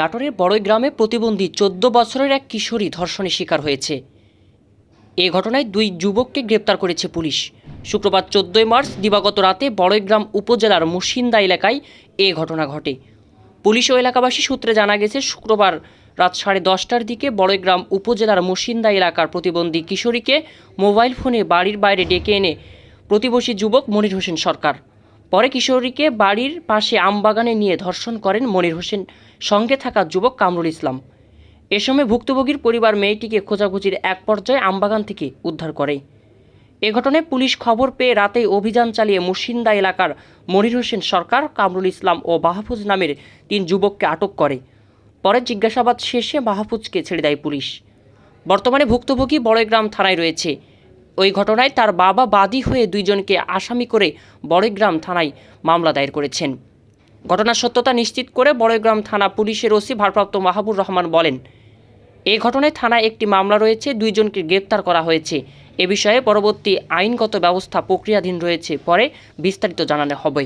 নাটোরের বড়ই গ্রামে প্রতিবন্ধী চোদ্দ বছরের এক কিশোরী ধর্ষণের শিকার হয়েছে। এ ঘটনায় দুই যুবককে গ্রেপ্তার করেছে পুলিশ। শুক্রবার চোদ্দই মার্চ দিবাগত রাতে বড়ইগ্রাম উপজেলার মুসিন্দা এলাকায় এ ঘটনা ঘটে। পুলিশ ও এলাকাবাসী সূত্রে জানা গেছে, শুক্রবার রাত সাড়ে দশটার দিকে বড়ইগ্রাম উপজেলার মুসিন্দা এলাকার প্রতিবন্ধী কিশোরীকে মোবাইল ফোনে বাড়ির বাইরে ডেকে এনে প্রতিবেশী যুবক মনির হোসেন সরকার। পরে কিশোরীকে বাড়ির পাশে আমবাগানে নিয়ে ধর্ষণ করেন মনির হোসেন। সঙ্গে থাকা যুবক কামরুল ইসলাম। এ সময় ভুক্তভোগীর পরিবার মেয়েটিকে খোঁজাখুঁজির এক পর্যায়ে আমবাগান থেকে উদ্ধার করে। এ ঘটনায় পুলিশ খবর পেয়ে রাতেই অভিযান চালিয়ে মুর্শিন্দা এলাকার মনির হোসেন সরকার, কামরুল ইসলাম ও মাহফুজ নামের তিন যুবককে আটক করে। পরে জিজ্ঞাসাবাদ শেষে মাহফুজকে ছেড়ে দেয় পুলিশ। বর্তমানে ভুক্তভোগী বড়গ্রাম থানায় রয়েছে। ওই ঘটনায় তার বাবা বাদী হয়ে দুইজনকে আসামি করে বড়গ্রাম থানায় মামলা দায়ের করেছেন। ঘটনার সত্যতা নিশ্চিত করে বড়গ্রাম থানা পুলিশের ওসি ভারপ্রাপ্ত মাহবুর রহমান বলেন এই ঘটনায় থানায় একটি মামলা রয়েছে, দুইজনকে গ্রেপ্তার করা হয়েছে। এ বিষয়ে পরবর্তী আইনগত ব্যবস্থা প্রক্রিয়াধীন রয়েছে, পরে বিস্তারিত জানানো হবে।